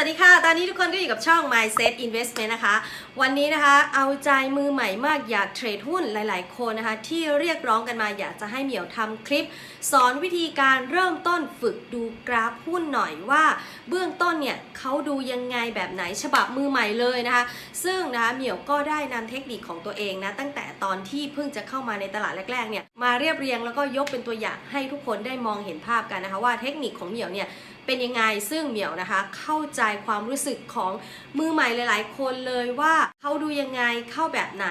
วัสดีค่ะ ตอนนี้ทุกคนก็อยู่กับช่อง Mindset Investment นะคะ วันนี้นะคะ เอาใจมือใหม่มากอยากเทรดหุ้นหลาย ๆ คนนะคะ ที่เรียกร้องกันมาอยากจะให้เหมียวทำคลิป สอนวิธีการเริ่มต้นฝึกดูกราฟหุ้นหน่อยว่า เบื้องต้นเนี่ยเขาดูยังไงแบบไหนฉบับมือใหม่เลยนะคะ ซึ่งนะคะเหมียวก็ได้นำเทคนิคของตัวเองนะ ตั้งแต่ตอนที่เพิ่งจะเข้ามาในตลาดแรก ๆ เนี่ย มาเรียบเรียงแล้วก็ยกเป็นตัวอย่างให้ทุกคนได้มองเห็นภาพกันนะคะว่าเทคนิคของเหมียวเนี่ย เป็นยังไงซึ่งเหมียวนะคะ เข้าใจความรู้สึกของมือใหม่หลาย ๆ คนเลยว่าเขาดูยังไงเข้าแบบไหน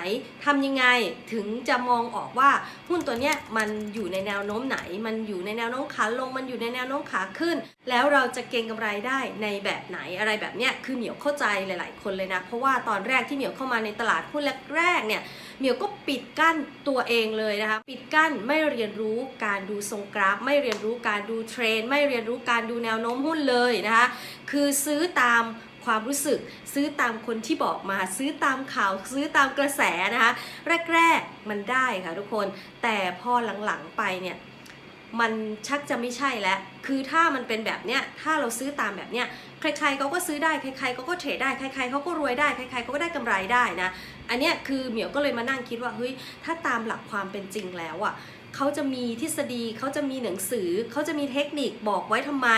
ทำยังไงถึงจะมองออกว่าหุ้นตัวเนี้ยมันอยู่ในแนวโน้มไหน มันอยู่ในแนวโน้มขาลง มันอยู่ในแนวโน้มขาขึ้น แล้วเราจะเก็งกำไรได้ในแบบไหนอะไรแบบเนี้ยคือเหมียวเข้าใจหลาย ๆ คนเลยนะเพราะว่าตอนแรกที่เหมียวเข้ามาในตลาดหุ้นแรกๆเนี่ยเหมียวก็ ปิดกั้นตัวเองเลยนะคะ ปิดกั้นไม่เรียนรู้การดูทรงกราฟ ไม่เรียนรู้การดูเทรนด์ไม่เรียนรู้การดูแนวโน้มหุ้นเลยนะคะ คือซื้อตามความรู้สึก ซื้อตามคนที่บอกมา ซื้อตามข่าว ซื้อตามกระแสนะคะ แรก ๆ มันได้ค่ะทุกคน แต่พอหลัง ๆ ไปเนี่ย มันชักจะไม่ใช่แล้ว คือถ้ามันเป็นแบบเนี้ย ถ้าเราซื้อตามแบบเนี้ย ใครๆเขาก็ซื้อได้ ใครๆเขาก็เทรดได้ ใครๆเขาก็รวยได้ ใครๆเขาก็ได้กำไรได้นะ อันเนี้ยคือเหมียวก็เลยมานั่งคิดว่า เฮ้ย ถ้าตามหลักความเป็นจริงแล้วอะเขาจะมีทฤษฎี เขาจะมีหนังสือ เขาจะมีเทคนิคบอกไว้ทำไม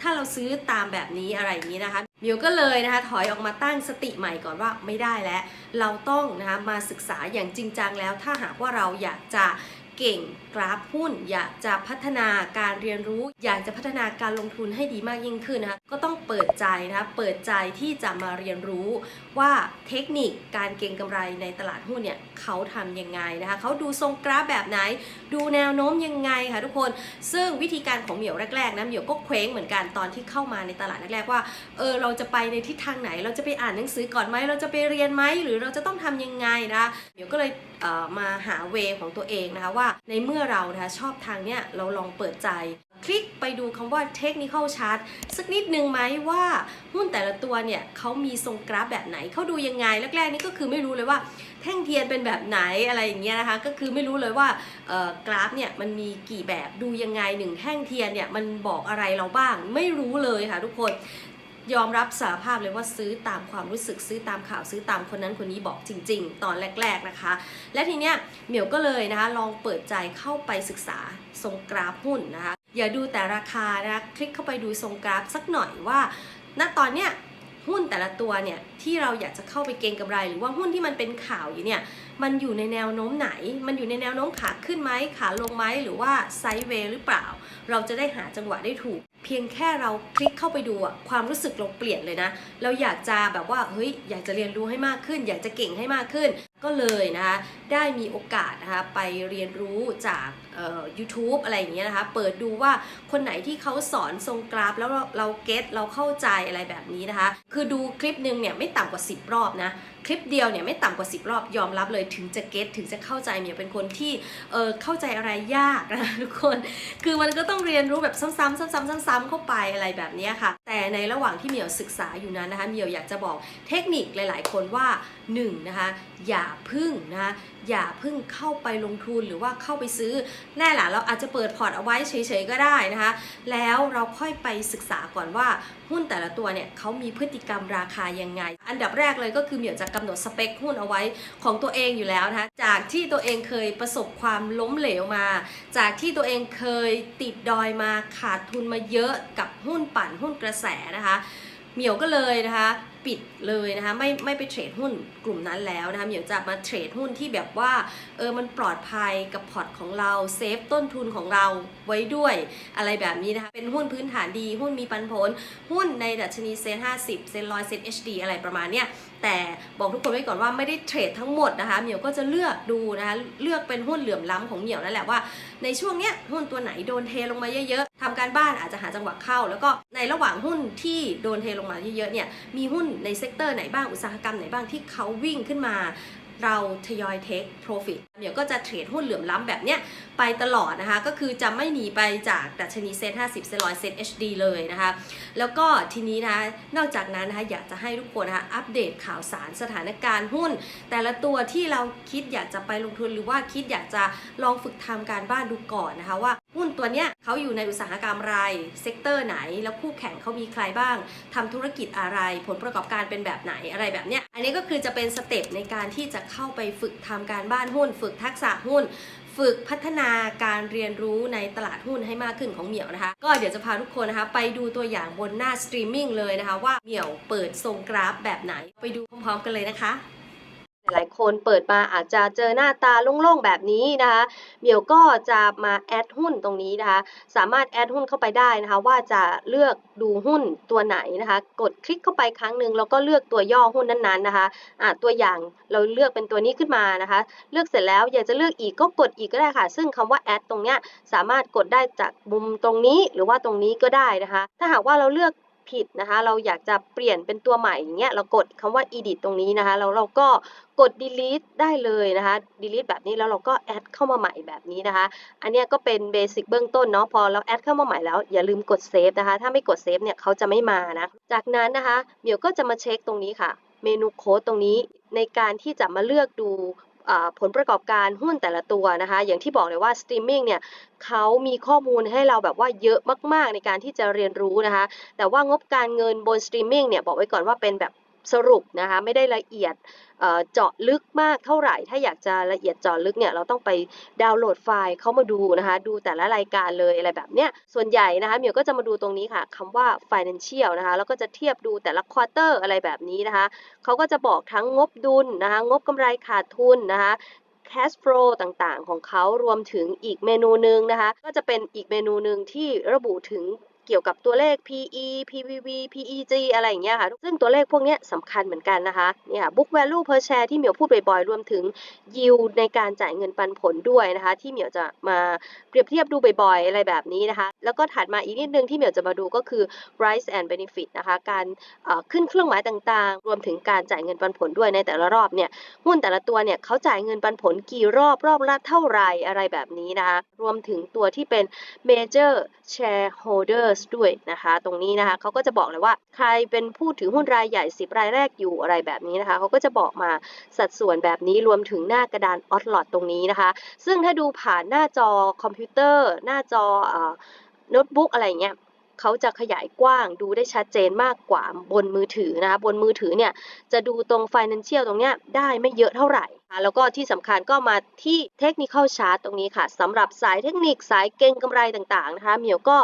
ถ้าเราซื้อตามแบบนี้อะไรอย่างนี้นะคะเหมียวก็เลยนะคะถอยออกมาตั้งสติใหม่ก่อนว่าไม่ได้แล้ว เราต้องนะคะมาศึกษาอย่างจริงจังแล้ว ถ้าหากว่าเราอยากจะ เก่งกราฟหุ้น อยากจะพัฒนาการเรียนรู้ อยากจะพัฒนาการลงทุนให้ดีมากยิ่งขึ้นนะคะ ก็ต้องเปิดใจนะคะเปิดใจที่จะมาเรียนรู้ว่าเทคนิคการเก็งกำไรในตลาดหุ้นเนี่ยเขาทำยังไงนะคะเขาดูทรงกราฟแบบไหน ดูแนวโน้มยังไงคะทุกคนซึ่งวิธีการของเหมียวแรกๆนะเหมียวก็เคว้งเหมือนกันตอนที่เข้ามาในตลาดแรกๆว่าเออเราจะไปในทิศทางไหน เราจะไปอ่านหนังสือก่อนไหมเราจะไปเรียนไหมหรือเราจะต้องทำยังไงนะเหมียวก็เลยเออมาหาเวของตัวเองนะคะว่าในเมื่อเรานะคะชอบทางเนี้ยเราลองเปิดใจ คลิกไปดูคำว่า technical chart สักนิดนึงไหมว่าหุ้นแต่ละตัวเนี่ยเขามีทรงกราฟแบบไหนเขาดูยังไงแรกๆนี่ก็คือไม่รู้เลยว่าแท่งเทียนเป็นแบบไหนอะไรอย่างเงี้ยนะคะก็คือไม่รู้เลยว่ากราฟเนี่ยมันมีกี่แบบดูยังไงหนึ่งแท่งเทียนเนี่ยมันบอกอะไรเราบ้าง ไม่รู้เลยค่ะทุกคนยอมรับสารภาพเลยว่าซื้อตามความรู้สึกซื้อตามข่าวซื้อตามคนนั้นคนนี้บอกจริง ๆ ตอนแรก ๆนะคะ และทีเนี้ยเหมียวก็เลยนะคะลองเปิดใจเข้าไปศึกษาทรงกราฟหุ้นนะคะ อย่าดูแต่ราคานะคลิกเข้าไปดูทรงกราฟสักหน่อยว่า ณตอนเนี้ยหุ้นแต่ละตัวเนี่ยที่เราอยากจะเข้าไปเก็งกำไร หรือว่าหุ้นที่มันเป็นข่าวอยู่เนี่ยมันอยู่ในแนวโน้มไหน มันอยู่ในแนวโน้มขาขึ้นไหมขาลงไหมหรือว่าไซด์เวย์หรือเปล่า เราจะได้หาจังหวะได้ถูก เพียงแค่เราคลิกเข้าไปดูอะความรู้สึกเราเปลี่ยนเลยนะ เราอยากจะแบบว่าเฮ้ยอยากจะเรียนรู้ให้มากขึ้น อยากจะเก่งให้มากขึ้น ก็เลยนะคะได้มีโอกาสนะคะไปเรียนรู้จากเอ่อ YouTube อะไรอย่างเงี้ยนะคะ เปิดดูว่าคนไหนที่เขาสอนทรงกราฟแล้วเราเราเก็ตเราเข้าใจอะไรแบบนี้นะคะ คือดูคลิปหนึ่งเนี่ยไม่ต่ำกว่า 10 รอบนะ คลิปเดียวเนี่ยไม่ต่ำกว่า 10 รอบยอมรับเลยถึงจะเก็ตถึงจะเข้าใจเหมียเป็นคนที่เออเข้าใจอะไรยากนะทุกคน คือมันก็ต้องเรียนรู้แบบซ้ำๆซ้ำๆซ้ำๆเข้าไปอะไรแบบนี้ค่ะ แต่ในระหว่างที่เหมียวศึกษาอยู่นั้นนะคะเหมียวอยากจะบอกเทคนิคหลาย ๆ คนว่าหนึ่งนะคะอย่าพึ่งนะคะอย่าเพึ่งเข้าไปลงทุนหรือว่าเข้าไปซื้อแน่ล่ะเราอาจจะเปิดพอร์ตเอาไว้เฉยๆก็ได้นะคะ แล้วเราค่อยไปศึกษาก่อนว่าหุ้นแต่ละตัวเนี่ยเขามีพฤติกรรมราคายังไง อันดับแรกเลยก็คือเหมียวจะกำหนดสเปคหุ้นเอาไว้ของตัวเองอยู่แล้วนะคะจากที่ตัวเองเคยประสบความล้มเหลวมา จากที่ตัวเองเคยติดดอยมาขาดทุนมาเยอะกับหุ้นปั่นหุ้นกระแสนะคะ เหมียวก็เลยนะคะปิดเลยนะคะไม่ไม่ไปเทรดหุ้นกลุ่มนั้นแล้วนะคะเหมียวจะมาเทรดหุ้นที่แบบว่าเออมันปลอดภัยกับพอร์ตของเราเซฟต้นทุนของเราไว้ด้วยอะไรแบบนี้นะคะเป็นหุ้นพื้นฐานดี หุ้นมีปันผล หุ้นในดัชนีเซ็นห้าสิบเซ็นร้อยเซ็นเอชดีอะไรประมาณเนี้ย แต่บอกทุกคนไว้ก่อนว่าไม่ได้เทรดทั้งหมดนะคะเหมียวก็จะเลือกดูนะคะเลือกเป็นหุ้นเหลื่อมล้ำของเหมียวนั่นแหละว่าในช่วงเนี้ยหุ้นตัวไหนโดนเทลงมาเยอะๆทำการบ้านอาจจะหาจังหวะเข้า แล้วก็ในระหว่างหุ้นที่โดนเทลงมาเยอะๆเนี่ยมีหุ้นในเซกเตอร์ไหนบ้างอุตสาหกรรมไหนบ้างที่เขาวิ่งขึ้นมา เราทยอยเทค profit เดี๋ยวก็จะเทรดหุ้นเหลื่อมล้ำแบบเนี้ยไปตลอดนะคะ ก็คือจะไม่หนีไปจากดัชนีเซ็น50เซ็นร้อยเซ็น HD เลยนะคะ แล้วก็ทีนี้นะะนอกจากนั้นนะคะอยากจะให้ทุกคนนะคะอัปเดตข่าวสารสถานการณ์หุ้น แต่ละตัวที่เราคิดอยากจะไปลงทุนหรือว่าคิดอยากจะลองฝึกทำการบ้านดูก่อนนะคะว่าหุ้นตัวเนี้ยเขาอยู่ในอุตสาหกรรมอะไรเซกเตอร์ไหน แล้วคู่แข่งเขามีใครบ้างทำธุรกิจอะไร ผลประกอบการเป็นแบบไหนอะไรแบบเนี้ยอันนี้ก็คือจะเป็นสเต็ปในการที่จะเข้าไปฝึกทำการบ้านหุ้น ฝึกทักษะหุ้น ฝึกพัฒนาการเรียนรู้ในตลาดหุ้นให้มากขึ้นของเหมียวนะคะ ก็เดี๋ยวจะพาทุกคนนะคะไปดูตัวอย่างบนหน้าสตรีมมิ่งเลยนะคะว่าเหมียวเปิดทรงกราฟแบบไหนไปดูพร้อมๆกันเลยนะคะ ลายคนเปิดมาอาจจะเจอหน้าตาโล่งๆแบบนี้นะคะเหมียวก็จะมาแอดหุ้นตรงนี้นะคะสามารถแอดหุ้นเข้าไปได้นะคะว่าจะเลือกดูหุ้นตัวไหนนะคะกดคลิกเข้าไปครั้งหนึ่งแล้วก็เลือกตัวย่อหุ้นนั้นๆนะคะะตัวอย่างเราเลือกเป็นตัวนี้ขึ้นมานะคะ เลือกเสร็จแล้วอยากจะเลือกอีกก็กดอีกก็ได้ค่ะ ซึ่งคำว่าแอดตรงเนี้ยสามารถกดได้จากมุมตรงนี้หรือว่าตรงนี้ก็ได้นะคะ ถ้าหากว่าเราเลือก ผิดนะคะ เราอยากจะเปลี่ยนเป็นตัวใหม่อย่างเงี้ยเรากดคำว่า edit ตรงนี้นะคะแล้วเราก็กด delete ได้เลยนะคะ delete แบบนี้แล้วเราก็แอดเข้ามาใหม่แบบนี้นะคะ อันเนี้ยก็เป็นเบสิกเบื้องต้นเนาะพอเราแอดเข้ามาใหม่แล้วอย่าลืมกดเซฟนะคะ ถ้าไม่กดเซฟเนี่ยเขาจะไม่มานะ จากนั้นนะคะเดี๋ยวก็จะมาเช็คตรงนี้ค่ะ เมนูโค้ดตรงนี้ในการที่จะมาเลือกดู ผลประกอบการหุ้นแต่ละตัวนะคะ อย่างที่บอกเลยว่าสตรีมมิ่งเนี่ยเขามีข้อมูลให้เราแบบว่าเยอะมาก ๆ ในการที่จะเรียนรู้นะคะ แต่ว่างบการเงินบนสตรีมมิ่งเนี่ยบอกไว้ก่อนว่าเป็นแบบ สรุปนะคะไม่ได้ละเอียดเจาะลึกมากเท่าไหร่ ถ้าอยากจะละเอียดเจาะลึกเนี่ยเราต้องไปดาวน์โหลดไฟล์เข้ามาดูนะคะดูแต่ละรายการเลยอะไรแบบเนี้ยส่วนใหญ่นะคะเมียวก็จะมาดูตรงนี้ค่ะคำว่า financial นะคะแล้วก็จะเทียบดูแต่ละ quarter อะไรแบบนี้นะคะเขาก็จะบอกทั้งงบดุลนะคะงบกำไรขาดทุนนะคะ cash flow ต่างๆ ของเขารวมถึงอีกเมนูหนึ่งนะคะ ก็จะเป็นอีกเมนูหนึ่งที่ระบุถึง เกี่ยวกับตัวเลข PE PVV PEG อะไรอย่างเงี้ยค่ะ ซึ่งตัวเลขพวกนี้สำคัญเหมือนกันนะคะเนี่ยค่ะ book value per share ที่เหมียวพูดบ่อยๆ รวมถึง yield ในการจ่ายเงินปันผลด้วยนะคะ ที่เหมียวจะมาเปรียบเทียบดูบ่อยๆ อะไรแบบนี้นะคะ แล้วก็ถัดมาอีกนิดนึงที่เหมียวจะมาดูก็คือ price and benefit นะคะ การขึ้นเครื่องหมายต่างๆ รวมถึงการจ่ายเงินปันผลด้วยในแต่ละรอบเนี่ยหุ้นแต่ละตัวเนี่ยเขาจ่ายเงินปันผลกี่รอบรอบละเท่าไหรอะไรแบบนี้นะคะรวมถึงตัวที่เป็น Major Shareholder others ด้วยนะคะ ตรงนี้นะคะเขาก็จะบอกเลยว่าใครเป็นผู้ถือหุ้นรายใหญ่ 10 รายแรกอยู่อะไรแบบนี้นะคะเขาก็จะบอกมาสัดส่วนแบบนี้รวมถึงหน้ากระดานออทลอตตรงนี้นะคะ ซึ่งถ้าดูผ่านหน้าจอคอมพิวเตอร์ หน้าจอโน้ตบุ๊กอะไรเงี้ย เขาจะขยายกว้างดูได้ชัดเจนมากกว่าบนมือถือนะคะบนมือถือเนี่ยจะดูตรง financial ตรงเนี้ยได้ไม่เยอะเท่าไหร่ค่ะแล้วก็ที่สำคัญก็มาที่ technical chart ตรงนี้ค่ะสำหรับสายเทคนิคสายเก็งกำไรต่างๆนะคะเหมียวก็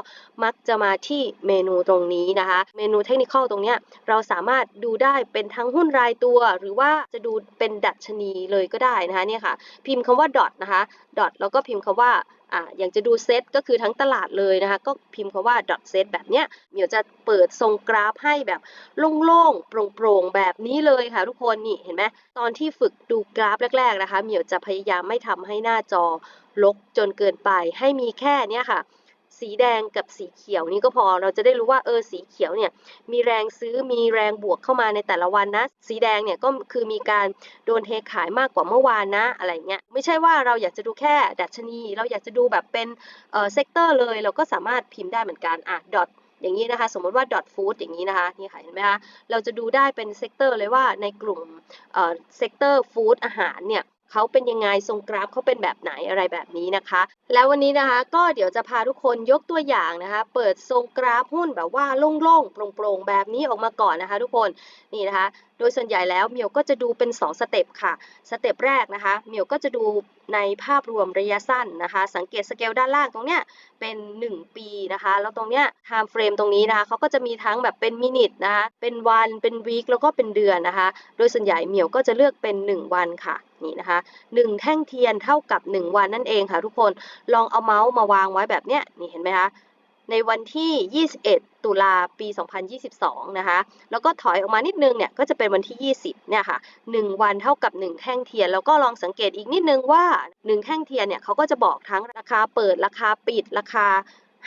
มักจะมาที่เมนูตรงนี้นะคะเมนู technical ตรงเนี้ยเราสามารถดูได้เป็นทั้งหุ้นรายตัว หรือว่าจะดูเป็นดัชนีเลยก็ได้นะคะเนี่ยค่ะพิมพ์คำว่า dot นะคะ dot แล้วก็พิมพ์คำว่า อ่าอย่างจะดูเซตก็คือทั้งตลาดเลยนะคะ ก็พิมพ์คาว่า dot set แบบเนี้ยเหมียวจะเปิดทรงกราฟให้แบบโล่งๆ โปร่งๆ แบบนี้เลยค่ะทุกคนนี่เห็นไหมตอนที่ฝึกดูกราฟแรก ๆนะคะ เหมียวจะพยายามไม่ทำให้หน้าจอลกจนเกินไปให้มีแค่เนี้ยค่ะ สีแดงกับสีเขียวนี่ก็พอเราจะได้รู้ว่าเออสีเขียวเนี่ยมีแรงซื้อมีแรงบวกเข้ามาในแต่ละวันนะ สีแดงเนี่ยก็คือมีการโดนเทขายมากกว่าเมื่อวานนะอะไรเงี้ยไม่ใช่ว่าเราอยากจะดูแค่ดัชนี เราอยากจะดูแบบเป็นเออเซกเตอร์เลย เราก็สามารถพิมพ์ได้เหมือนกันอะดอทอย่างนี้นะคะ สมมติว่า dot food อย่างนี้นะคะนี่ค่ะเห็นไหมคะเราจะดูได้เป็นเซกเตอร์เลยว่าในกลุ่มเออเซกเตอร์ฟู้ดอาหารเนี่ย เขาเป็นยังไงทรงกราฟเขาเป็นแบบไหนอะไรแบบนี้นะคะ แล้ววันนี้นะคะก็เดี๋ยวจะพาทุกคนยกตัวอย่างนะคะ เปิดทรงกราฟหุ้นแบบว่าโล่งๆโปร่งๆแบบนี้ออกมาก่อนนะคะ ทุกคนนี่นะคะ โดยส่วนใหญ่แล้วเมียวก็จะดูเป็น 2 สเต็ปค่ะ สเต็ปแรกนะคะเมียวก็จะดูในภาพรวมระยะสั้นนะคะ สังเกตสเกลด้านล่างตรงเนี้ยเป็น 1 ปีนะคะ แล้วตรงเนี้ย time frame ตรงนี้นะคะเขาก็จะมีทั้งแบบเป็นมินิทนะคะเป็นวันเป็นวีคแล้วก็เป็นเดือนนะคะ โดยส่วนใหญ่เมียวก็จะเลือกเป็น 1 วันค่ะนี่นะคะ1แท่งเทียนเท่ากับ 1 วันนั่นเองค่ะ ทุกคนลองเอาเมาส์มาวางไว้แบบเนี้ยนี่เห็นไหมคะในวันที่ 21 ตุลาปี 2022 นะคะ แล้วก็ถอยออกมานิดนึงเนี่ยก็จะเป็นวันที่ 20 เนี่ยค่ะ1วันเท่ากับ 1แท่งเทียน แล้วก็ลองสังเกตอีกนิดนึงว่า 1 แท่งเทียนเนี่ยเขาก็จะบอกทั้งราคาเปิดราคาปิดราคา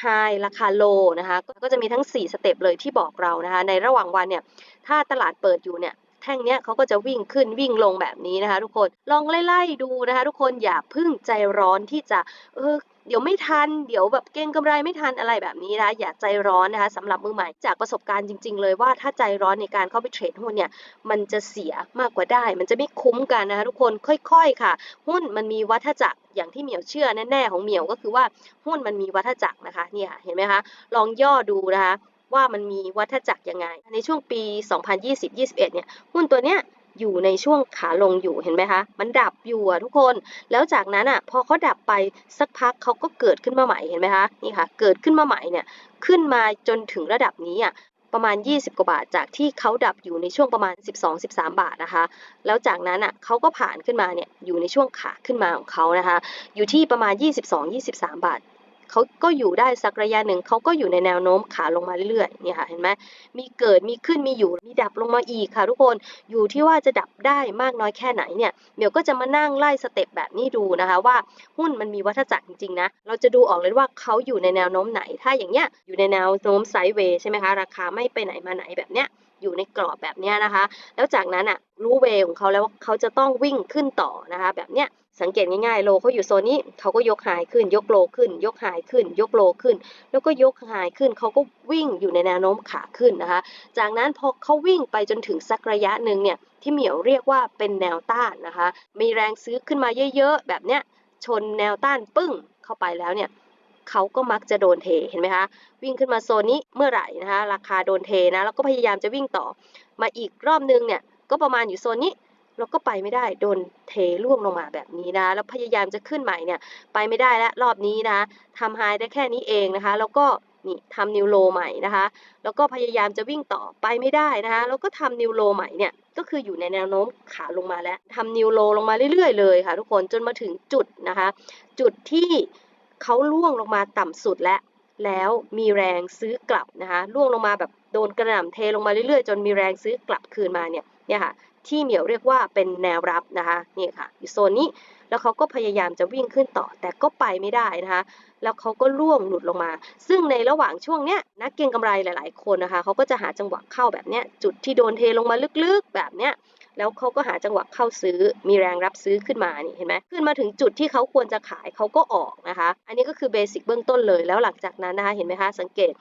High ราคา Low นะคะ ก็จะมีทั้ง 4 สเต็ปเลยที่บอกเรานะคะ ในระหว่างวันเนี่ย ถ้าตลาดเปิดอยู่เนี่ยแท่งเนี้ยเขาก็จะวิ่งขึ้นวิ่งลงแบบนี้นะคะ ทุกคนลองไล่ๆดูนะคะ ทุกคนอย่าพึ่งใจร้อนที่จะเออ เดี๋ยวไม่ทัน เดี๋ยวแบบเก็งกำไรไม่ทันอะไรแบบนี้นะอย่าใจร้อนนะคะสำหรับมือใหม่จากประสบการณ์จริง ๆ เลยว่าถ้าใจร้อนในการเข้าไปเทรดหุ้นเนี่ยมันจะเสียมากกว่าได้ มันจะไม่คุ้มกันนะคะทุกคนค่อย ๆ ค่ะ หุ้นมันมีวัฏจักรอย่างที่เหมียวเชื่อแน่ๆของเหมียวก็คือว่าหุ้นมันมีวัฏจักรนะคะเนี่ยเห็นไหมคะลองย่อดูนะคะว่ามันมีวัฏจักรยังไง ในช่วงปี 2020-21 เนี่ย หุ้นตัวเนี้ย อยู่ในช่วงขาลงอยู่เห็นไหมคะ มันดับอยู่อะทุกคน แล้วจากนั้นอะพอเขาดับไปสักพักเขาก็เกิดขึ้นมาใหม่เห็นไหมคะ นี่ค่ะ เกิดขึ้นมาใหม่เนี่ย ขึ้นมาจนถึงระดับนี้อะประมาณ 20 กว่าบาท จากที่เขาดับอยู่ในช่วงประมาณ 12-13 บาทนะคะ แล้วจากนั้นอะเขาก็ผ่านขึ้นมาเนี่ยอยู่ในช่วงขาขึ้นมาของเขานะคะ อยู่ที่ประมาณ 22-23 บาท เขาก็อยู่ได้สักระยะหนึ่งเขาก็อยู่ในแนวโน้มขาลงมาเรื่อยๆเนี่ยค่ะเห็นไหมมีเกิดมีขึ้นมีอยู่มีดับลงมาอีกค่ะทุกคนอยู่ที่ว่าจะดับได้มากน้อยแค่ไหนเนี่ยเดี๋ยวก็จะมานั่งไล่สเต็ปแบบนี้ดูนะคะว่าหุ้นมันมีวัฏจักรจริงๆนะเราจะดูออกเลยว่าเขาอยู่ในแนวโน้มไหน ถ้าอย่างเงี้ยอยู่ในแนวโน้มไซด์เวย์ใช่ไหมคะราคาไม่ไปไหนมาไหนแบบเนี้ย อยู่ในกรอบแบบนี้นะคะ แล้วจากนั้นอะรู้เวของเขาแล้วว่าเขาจะต้องวิ่งขึ้นต่อนะคะ แบบเนี้ยสังเกตง่ายๆโลเขาอยู่โซนนี้เขาก็ยกหายขึ้น ยกโลขึ้น ยกหายขึ้น ยกโลขึ้น แล้วก็ยกหายขึ้นเขาก็วิ่งอยู่ในแนวโน้มขาขึ้นนะคะ จากนั้นพอเขาวิ่งไปจนถึงสักระยะหนึ่งเนี่ยที่เหมียวเรียกว่าเป็นแนวต้านนะคะ มีแรงซื้อขึ้นมาเยอะๆ แบบเนี้ยชนแนวต้านปึ้งเข้าไปแล้วเนี่ย เขาก็มักจะโดนเทเห็นไหมคะวิ่งขึ้นมาโซนนี้เมื่อไหร่นะคะราคาโดนเทนะแล้วก็พยายามจะวิ่งต่อ มาอีกรอบนึงเนี่ยก็ประมาณอยู่โซนนี้แล้วก็ไปไม่ได้โดนเทล่วงลงมาแบบนี้นะแล้วพยายามจะขึ้นใหม่เนี่ยไปไม่ได้แล้วรอบนี้นะทำไฮได้แค่นี้เองนะคะ แล้วก็นี่ทำนิวโลใหม่นะคะ แล้วก็พยายามจะวิ่งต่อไปไม่ได้นะคะแล้วก็ทำนิวโลใหม่เนี่ยก็คืออยู่ในแนวโน้มขาลงมาแล้วทำนิวโลลงมาเรื่อยๆเลยค่ะทุกคนจนมาถึงจุดนะคะ จุดที่ เขาล่วงลงมาต่ำสุดแล้วแล้วมีแรงซื้อกลับนะคะล่วงลงมาแบบโดนกระหน่ำเทลงมาเรื่อยๆ จนมีแรงซื้อกลับคืนมาเนี่ยเนี่ยค่ะที่เหมียวเรียกว่าเป็นแนวรับนะคะนี่ค่ะอยู่โซนนี้แล้วเขาก็พยายามจะวิ่งขึ้นต่อแต่ก็ไปไม่ได้นะคะแล้วเขาก็ล่วงหลุดลงมา ซึ่งในระหว่างช่วงเนี้ยนักเก็งกำไรหลาย ๆ คนนะคะเขาก็จะหาจังหวะเข้าแบบเนี้ยจุดที่โดนเทลงมาลึกๆแบบเนี้ย แล้วเขาก็หาจังหวะเข้าซื้อ มีแรงรับซื้อขึ้นมานี่เห็นไหมขึ้นมาถึงจุดที่เขาควรจะขายเขาก็ออกนะคะ อันนี้ก็คือเบสิกเบื้องต้นเลยแล้วหลังจากนั้นนะคะเห็นไหมคะสังเกต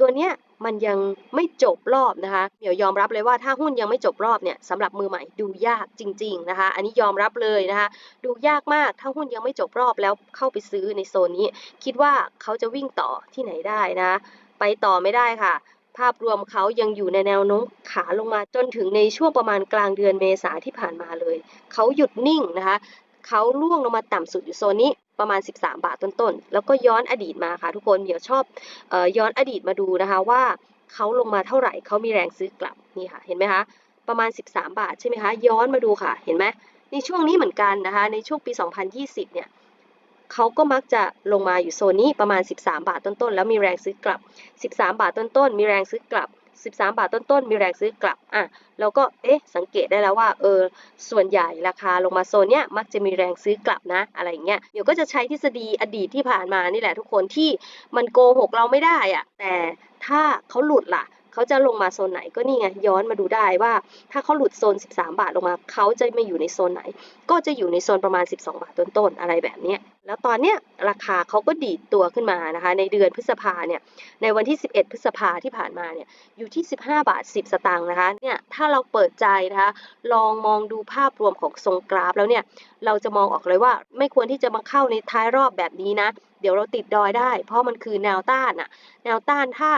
ตัวเนี้ยมันยังไม่จบรอบนะคะเดี๋ยวยอมรับเลยว่าถ้าหุ้นยังไม่จบรอบเนี่ยสำหรับมือใหม่ดูยากจริง ๆนะคะ อันนี้ยอมรับเลยนะคะ ดูยากมากถ้าหุ้นยังไม่จบรอบแล้วเข้าไปซื้อในโซนนี้ คิดว่าเขาจะวิ่งต่อที่ไหนได้นะ ไปต่อไม่ได้ค่ะ ภาพรวมเขายังอยู่ในแนวโน้มขาลงมาจนถึงในช่วงประมาณกลางเดือนเมษาที่ผ่านมาเลย เขาหยุดนิ่งนะคะ เขาล่วงลงมาต่ำสุดอยู่โซนนี้ประมาณ 13 บาทต้นๆ แล้วก็ย้อนอดีตมาค่ะทุกคนเดี๋ยวชอบออย้อนอดีตมาดูนะคะว่าเขาลงมาเท่าไหร่เขามีแรงซื้อกลับนี่ค่ะเห็นไหมคะประมาณ 13 บาทใช่ไหมคะย้อนมาดูค่ะเห็นไหมในช่วงนี้เหมือนกันนะคะในช่วงปี 2020 เนี่ย เขาก็มักจะลงมาอยู่โซนนี้ประมาณ 13 บาทต้นๆ แล้วมีแรงซื้อกลับ 13 บาทต้นๆ มีแรงซื้อกลับ 13 บาทต้นๆ มีแรงซื้อกลับ อะ แล้วก็ เอ๊ะ สังเกตได้แล้วว่า เออ ส่วนใหญ่ราคาลงมาโซนเนี้ย มักจะมีแรงซื้อกลับนะ อะไรเงี้ย เดี๋ยวก็จะใช้ทฤษฎีอดีตที่ผ่านมานี่แหละทุกคนที่มันโกหกเราไม่ได้อะแต่ถ้าเขาหลุดล่ะ เขาจะลงมาโซนไหนก็นี่ไงย้อนมาดูได้ว่า ถ้าเขาหลุดโซน 13 บาทลงมาเขาจะมาอยู่ในโซนไหน ก็จะอยู่ในโซนประมาณ 12 บาทต้นๆอะไรแบบนี้แล้วตอนเนี้ยราคาเขาก็ดีดตัวขึ้นมานะคะในเดือนพฤษภาเนี่ยในวันที่ 11 พฤษภาที่ผ่านมาเนี่ยอยู่ที่ 15 บาท 10 สตางค์นะคะเนี่ยถ้าเราเปิดใจนะคะลองมองดูภาพรวมของทรงกราฟแล้วเนี่ยเราจะมองออกเลยว่าไม่ควรที่จะมาเข้าในท้ายรอบแบบนี้นะ เดี๋ยวเราติดดอยได้ เพราะมันคือแนวต้านอะแนวต้านถ้า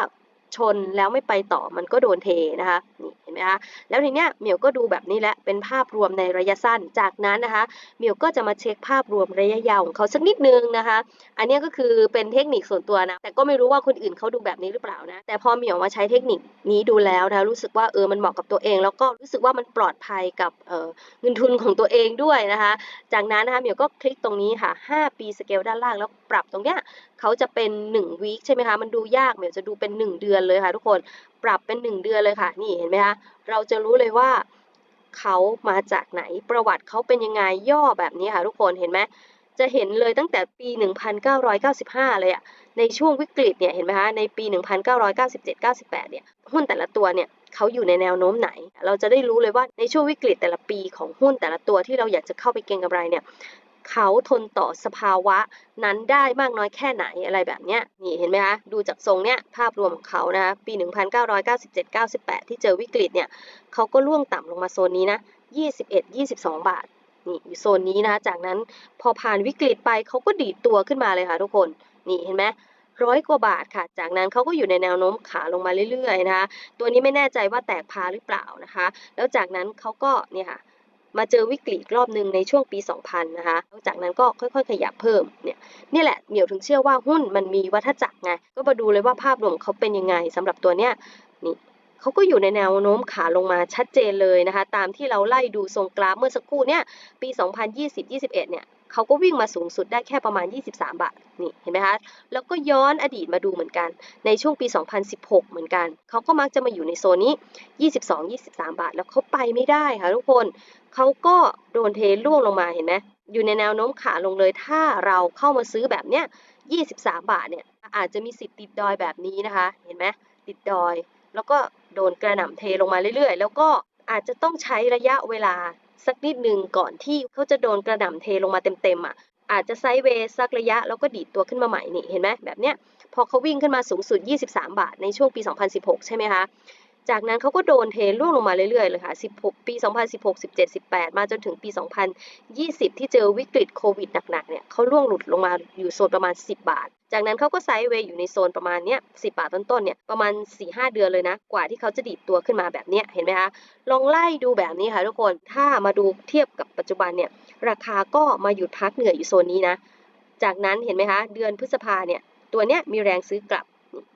ชนแล้วไม่ไปต่อมันก็โดนเทนะคะนี่เห็นไหมคะแล้วทีเนี้ยเหมียวก็ดูแบบนี้แหละเป็นภาพรวมในระยะสั้นจากนั้นนะคะเหมียวก็จะมาเช็คภาพรวมระยะยาวของเขาสักนิดนึงนะคะ อันนี้ก็คือเป็นเทคนิคส่วนตัวนะแต่ก็ไม่รู้ว่าคนอื่นเขาดูแบบนี้หรือเปล่านะแต่พอเหมียวมาใช้เทคนิคนี้ดูแล้วนะรู้สึกว่าเออมันเหมาะกับตัวเอง แล้วก็รู้สึกว่ามันปลอดภัยกับเเงินทุนของตัวเองด้วยนะคะ จากนั้นนะคะเหมียวก็คลิกตรงนี้ค่ะ 5 ปีสเกลด้านล่างแล้ว ปรับตรงเนี้ยเขาจะเป็น1วีคใช่ไหมคะมันดูยากเหมียวจะดูเป็น 1 เดือนเลยค่ะทุกคนปรับเป็น 1 เดือนเลยค่ะ นี่เห็นไหมคะเราจะรู้เลยว่าเขามาจากไหนประวัติเขาเป็นยังไงย่อแบบนี้ค่ะทุกคนเห็นไหมจะเห็นเลยตั้งแต่ปี 1995 เลยอะในช่วงวิกฤตเนี่ยเห็นไหมคะในปี 1997-98 เนี่ยหุ้นแต่ละตัวเนี่ยเขาอยู่ในแนวโน้มไหน เราจะได้รู้เลยว่าในช่วงวิกฤตแต่ละปีของหุ้นแต่ละตัวที่เราอยากจะเข้าไปเก็งกำไรเนี่ย เขาทนต่อสภาวะนั้นได้มากน้อยแค่ไหนอะไรแบบเนี้ยนี่เห็นไหมคะดูจากทรงเนี้ยภาพรวมของเขานะคะปี 1997-98 ที่เจอวิกฤตเนี่ยเขาก็ล่วงต่ำลงมาโซนนี้นะ21-22 บาทนี่อยู่โซนนี้นะคะจากนั้นพอผ่านวิกฤตไปเขาก็ดีดตัวขึ้นมาเลยค่ะทุกคนนี่เห็นไหมร้อยกว่าบาทค่ะ จากนั้นเขาก็อยู่ในแนวโน้มขาลงมาเรื่อยๆนะคะ ตัวนี้ไม่แน่ใจว่าแตกพาหรือเปล่านะคะ แล้วจากนั้นเขาก็เนี่ยค่ะ มาเจอวิกฤตรอบหนึ่งในช่วงปี 2000 นะคะจากนั้นก็ค่อยๆ ขยับเพิ่ม เนี่ย นี่แหละ เหมียวถึงเชื่อว่าหุ้นมันมีวัฏจักรไง ก็มาดูเลยว่าภาพรวมเขาเป็นยังไงสำหรับตัวเนี้ย นี่เขาก็อยู่ในแนวโน้มขาลงมาชัดเจนเลยนะคะ ตามที่เราไล่ดูทรงกราฟเมื่อสักครู่เนี่ย ปี 2020-21 เนี่ย เขาก็วิ่งมาสูงสุดได้แค่ประมาณ 23 บาท นี่เห็นไหมคะ แล้วก็ย้อนอดีตมาดูเหมือนกัน ในช่วงปี 2016 เหมือนกัน เขาก็มักจะมาอยู่ในโซนนี้ 22-23 บาท แล้วเขาไปไม่ได้ค่ะทุกคน เขาก็โดนเทล่วงลงมาเห็นไหมอยู่ในแนวโน้มขาลงเลย ถ้าเราเข้ามาซื้อแบบเนี้ย 23 บาทเนี่ย อาจจะมีสิทธิ์ติดดอยแบบนี้นะคะ เห็นไหมติดดอย แล้วก็โดนกระหน่ำเทลงมาเรื่อยๆ แล้วก็อาจจะต้องใช้ระยะเวลา สักนิดหนึ่งก่อนที่เขาจะโดนกระหน่ำเทลงมาเต็มๆอะอาจจะไซด์เวย์สักระยะแล้วก็ดีดตัวขึ้นมาใหม่นี่เห็นไหมแบบเนี้ยพอเขาวิ่งขึ้นมาสูงสุด 23 บาทในช่วงปี 2016 ใช่ไหมคะ จากนั้นเขาก็โดนเทร่วงลงมาเรื่อยๆเลยค่ะ 16 ปี 2016 17 18 มาจนถึงปี 2020 ที่เจอวิกฤตโควิดหนักๆ เนี่ยเขาร่วงหลุดลงมาอยู่โซนประมาณ 10 บาท จากนั้นเขาก็ไซด์เวย์อยู่ในโซนประมาณเนี้ย10 บาทต้นๆ เนี่ย ประมาณ 4-5 เดือนเลยนะ กว่าที่เขาจะดีดตัวขึ้นมาแบบเนี้ย เห็นไหมคะ ลองไล่ดูแบบนี้ค่ะทุกคน ถ้ามาดูเทียบกับปัจจุบันเนี่ย ราคาก็มาหยุดพักเหนื่อยอยู่โซนนี้นะ จากนั้นเห็นไหมคะ เดือนพฤษภาเนี่ย ตัวเนี้ยมีแรงซื้อกลับ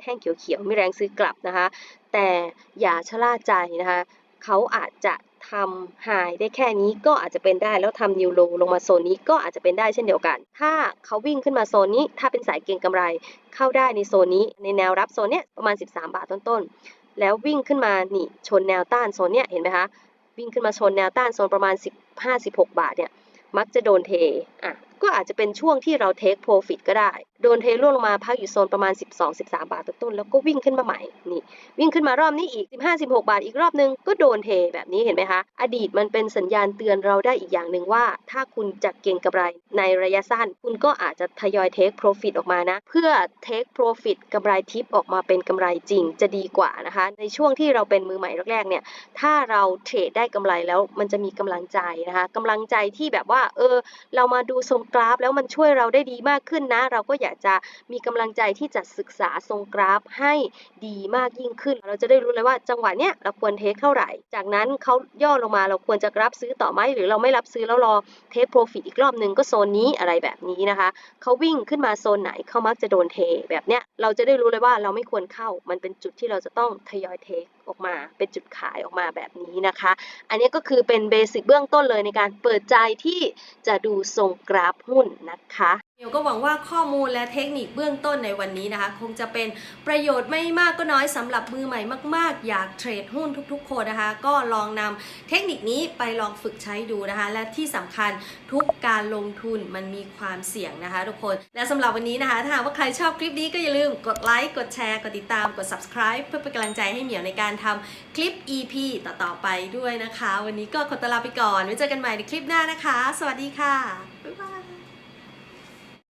แท่งเขียวๆมีแรงซื้อกลับนะคะ แต่อย่าชะล่าใจนะคะ เขาอาจจะทำไฮได้แค่นี้ก็อาจจะเป็นได้แล้วทำนิวโลลงมาโซนนี้ก็อาจจะเป็นได้เช่นเดียวกัน ถ้าเขาวิ่งขึ้นมาโซนนี้ ถ้าเป็นสายเก็งกำไรเข้าได้ในโซนนี้ ในแนวรับโซนเนี้ยประมาณ 13 บาทต้นๆ แล้ววิ่งขึ้นมานี่ชนแนวต้านโซนเนี้ยเห็นไหมคะวิ่งขึ้นมาชนแนวต้านโซนประมาณ 15-16 บาทเนี่ยมักจะโดนเทอะ ก็อาจจะเป็นช่วงที่เราเทคโปรฟิตก็ได้ โดนเทร่วงลงมาพักอยู่โซนประมาณ 12-13 บาทต้นๆแล้วก็วิ่งขึ้นมาใหม่นี่วิ่งขึ้นมารอบนี้อีก 15-16 บาทอีกรอบนึงก็โดนเทแบบนี้เห็นไหมคะ อดีตมันเป็นสัญญาณเตือนเราได้อีกอย่างหนึ่งว่า ถ้าคุณจะเก็งกำไรในระยะสั้น คุณก็อาจจะทยอยเทคโปรฟิตออกมานะ เพื่อเทคโปรฟิตกำไรทิปออกมาเป็นกำไรจริงจะดีกว่านะคะ ในช่วงที่เราเป็นมือใหม่แรกๆเนี่ยถ้าเราเทรดได้กำไรแล้วมันจะมีกำลังใจนะคะกำลังใจที่แบบว่าเออเรามาดูทรงกราฟ แล้วมันช่วยเราได้ดีมากขึ้นนะ เราก็อยากจะมีกำลังใจที่จะศึกษาทรงกราฟให้ดีมากยิ่งขึ้น เราจะได้รู้เลยว่าจังหวะเนี้ยเราควรเทคเท่าไหร่ จากนั้นเขาย่อลงมาเราควรจะรับซื้อต่อไหมหรือเราไม่รับซื้อแล้วรอเทคโปรฟิตอีกรอบหนึ่งก็โซนนี้อะไรแบบนี้นะคะเขาวิ่งขึ้นมาโซนไหนเขามักจะโดนเทแบบเนี้ยเราจะได้รู้เลยว่าเราไม่ควรเข้ามันเป็นจุดที่เราจะต้องทยอยเทค ออกมา เป็นจุดขายออกมาแบบนี้นะคะ อันนี้ก็คือเป็นเบสิกเบื้องต้นเลยในการเปิดใจที่จะดูทรงกราฟหุ้นนะคะ เดี๋ยวก็หวังว่าข้อมูลและเทคนิคเบื้องต้นในวันนี้นะคะ คงจะเป็นประโยชน์ไม่มากก็น้อยสำหรับมือใหม่มาก ๆ อยากเทรดหุ้นทุกๆ คนนะคะ ก็ลองนำเทคนิคนี้ไปลองฝึกใช้ดูนะคะ และที่สำคัญทุกการลงทุนมันมีความเสี่ยงนะคะ ทุกคน และสำหรับวันนี้นะคะ ถ้าหากว่าใครชอบคลิปนี้ก็อย่าลืมกดไลค์กดแชร์กดติดตามกด subscribe เพื่อเป็นกำลังใจให้เหมียวในการทำคลิป EP ต่อๆไปด้วยนะคะ วันนี้ก็ขอตลาไปก่อนไว้เจอกันใหม่ในคลิปหน้านะคะ สวัสดีค่ะบ๊ายบาย